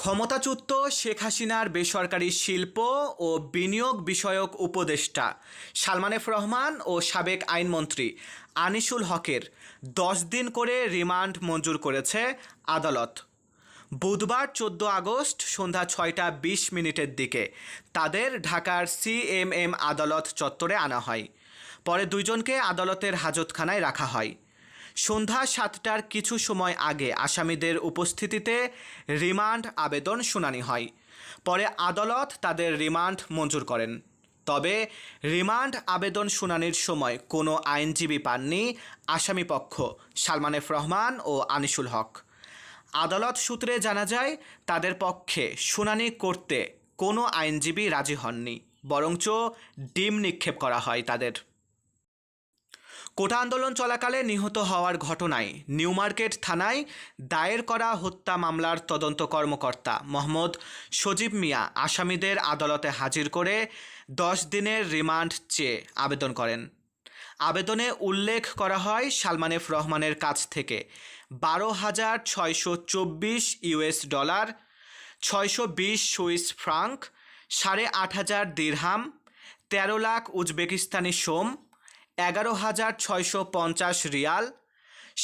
ক্ষমতাচ্যুত শেখ হাসিনার বেসরকারি শিল্প ও বিনিয়োগ বিষয়ক উপদেষ্টা সালমান এফ রহমান ও সাবেক আইনমন্ত্রী আনিসুল হকের দশ দিন করে রিমান্ড মঞ্জুর করেছে আদালত। বুধবার চোদ্দ আগস্ট সন্ধ্যা ছয়টা বিশ মিনিটের দিকে তাদের ঢাকার সিএমএম আদালত চত্বরে আনা হয়। পরে দুইজনকে আদালতের হাজতখানায় রাখা হয়। সন্ধ্যা সাতটার কিছু সময় আগে আসামিদের উপস্থিতিতে রিমান্ড আবেদন শুনানি হয়। পরে আদালত তাদের রিমান্ড মঞ্জুর করেন। তবে রিমান্ড আবেদন শুনানির সময় কোনো আইনজীবী পাননি আসামিপক্ষ সালমান এফ রহমান ও আনিসুল হক। আদালত সূত্রে জানা যায়, তাদের পক্ষে শুনানি করতে কোনো আইনজীবী রাজি হননি, বরঞ্চ ডিম নিক্ষেপ করা হয় তাদের। কোটা আন্দোলন চলাকালে নিহত হওয়ার ঘটনায় নিউ মার্কেট থানায় দায়ের করা হত্যা মামলার তদন্ত কর্মকর্তা মোহাম্মদ সজীব মিয়া আসামিদের আদালতে হাজির করে দশ দিনের রিমান্ড চেয়ে আবেদন করেন। আবেদনে উল্লেখ করা হয়, সালমানেফ রহমানের কাছ থেকে বারো হাজার ছয়শো চব্বিশ ইউএস ডলার, ছয়শো বিশ সুইস ফ্রাঙ্ক, সাড়ে আট হাজার দিরহাম, তেরো লাখ উজবেকিস্তানি সোম এগারো হাজার ছয়শো পঞ্চাশ রিয়াল,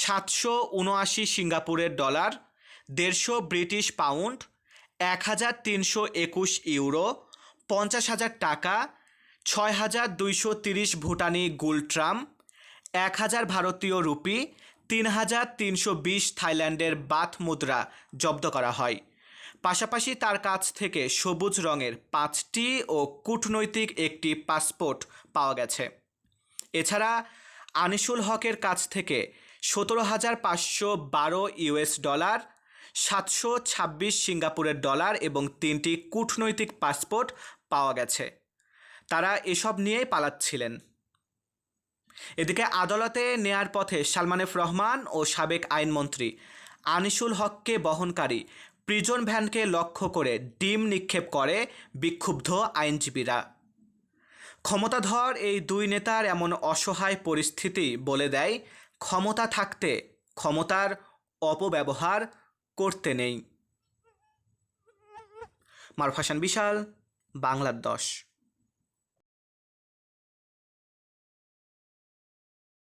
সাতশো উনআশি সিঙ্গাপুরের ডলার, দেড়শো ব্রিটিশ পাউন্ড, এক হাজার তিনশো একুশ ইউরো, পঞ্চাশ হাজার টাকা, ছয় হাজার দুইশো তিরিশ ভুটানি গুলট্রাম এক হাজার ভারতীয় রুপি, তিন হাজার তিনশো বিশ থাইল্যান্ডের বাথ মুদ্রা জব্দ করা হয়। পাশাপাশি তার কাছ থেকে সবুজ রঙের পাঁচটি ও কূটনৈতিক একটি পাসপোর্ট পাওয়া গেছে। এছাড়া আনিসুল হকের কাছ থেকে সতেরো হাজার পাঁচশো বারো ইউএস ডলার, সাতশো ছাব্বিশ সিঙ্গাপুরের ডলার এবং তিনটি কূটনৈতিক পাসপোর্ট পাওয়া গেছে। তারা এসব নিয়েই পালাচ্ছিলেন। এদিকে আদালতে নেয়ার পথে সালমানেফ রহমান ও সাবেক আইনমন্ত্রী আনিসুল হককে বহনকারী প্রিজন ভ্যানকে লক্ষ্য করে ডিম নিক্ষেপ করে বিক্ষুব্ধ আইনজীবীরা। ক্ষমতাধর এই দুই নেতার এমন অসহায় পরিস্থিতি বলে দেয়, ক্ষমতা থাকতে ক্ষমতার অপব্যবহার করতে নেই। মারফাসান বিশাল, বাংলার দশ।